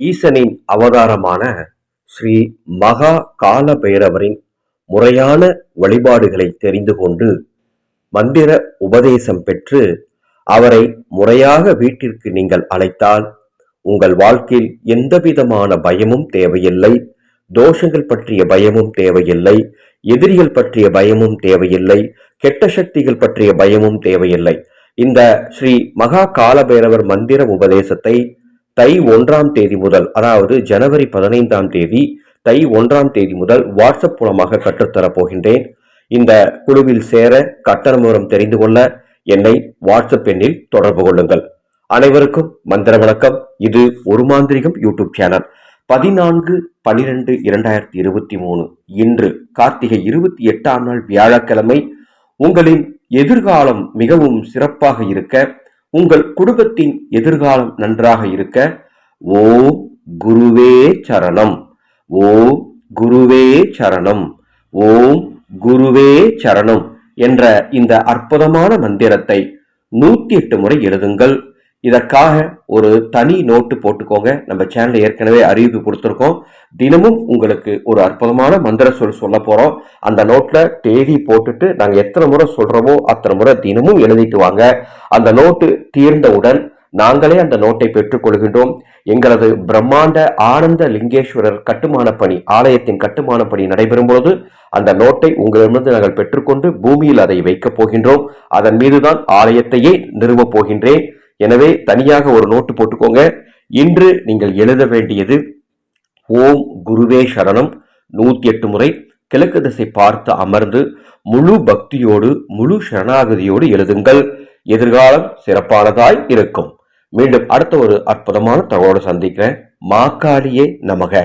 ஈசனின் அவதாரமான ஸ்ரீ மகா கால பைரவரின் முறையான வழிபாடுகளை தெரிந்து கொண்டு மந்திர உபதேசம் பெற்று அவரை முறையாக வீட்டிற்கு நீங்கள் அழைத்தால் உங்கள் வாழ்க்கையில் எந்தவிதமான பயமும் தேவையில்லை தோஷங்கள் பற்றிய பயமும் தேவையில்லை எதிரிகள் பற்றிய பயமும் தேவையில்லை கெட்ட சக்திகள் பற்றிய பயமும் தேவையில்லை. இந்த ஸ்ரீ மகா காலபைரவர் மந்திர உபதேசத்தை தை ஒன்றாம் தேதி முதல் அதாவது ஜனவரி பதினைந்தாம் தேதி தை ஒன்றாம் தேதி முதல் வாட்ஸ்அப் மூலமாக கற்றுத்தரப் போகின்றேன். இந்த குழுவில் சேர கட்டண மூலம் தெரிந்து கொள்ள என்னை வாட்ஸ்அப் எண்ணில் தொடர்பு கொள்ளுங்கள். அனைவருக்கும் மந்திர வணக்கம். இது ஒரு மாந்திரிகம் யூடியூப் சேனல். பதினான்கு பனிரெண்டு இரண்டாயிரத்தி இருபத்தி மூணு. இன்று கார்த்திகை இருபத்தி எட்டாம் நாள் வியாழக்கிழமை. உங்களின் எதிர்காலம் மிகவும் சிறப்பாக இருக்க உங்கள் குடும்பத்தின் எதிர்காலம் நன்றாக இருக்க ஓ குருவே சரணம் ஓ குருவே சரணம் ஓம் குருவே சரணம் என்ற இந்த அற்புதமான மந்திரத்தை நூத்தி எட்டு முறை எழுதுங்கள். இதற்காக ஒரு தனி நோட்டு போட்டுக்கோங்க. நம்ம சேனலில் ஏற்கனவே அறிவிப்பு கொடுத்துருக்கோம். தினமும் உங்களுக்கு ஒரு அற்புதமான மந்திர சொல் சொல்ல போகிறோம் அந்த நோட்டில் தேதி போட்டுட்டு நாங்கள் எத்தனை முறை சொல்கிறோமோ அத்தனை முறை தினமும் எழுதிட்டு வாங்க. அந்த நோட்டு தீர்ந்தவுடன் நாங்களே அந்த நோட்டை பெற்றுக்கொள்கின்றோம் எங்களது பிரம்மாண்ட ஆனந்த லிங்கேஸ்வரர் கட்டுமான பணி ஆலயத்தின் கட்டுமான பணி நடைபெறும் பொழுது அந்த நோட்டை உங்களிடமிருந்து நாங்கள் பெற்றுக்கொண்டு பூமியில் அதை வைக்கப் போகின்றோம். அதன் மீதுதான் ஆலயத்தையே நிறுவப் போகின்றேன். எனவே தனியாக ஒரு நோட்டு போட்டுக்கோங்க. இன்று நீங்கள் எழுத வேண்டியது ஓம் குருவே சரணம். நூத்தி எட்டு முறை கிழக்கு திசை பார்த்து அமர்ந்து முழு பக்தியோடு முழு சரணாகதியோடு எழுதுங்கள். எதிர்காலம் சிறப்பானதாய் இருக்கும். மீண்டும் அடுத்த ஒரு அற்புதமான தகவலோடு சந்திக்கிறேன். மாக்காளியே நமக.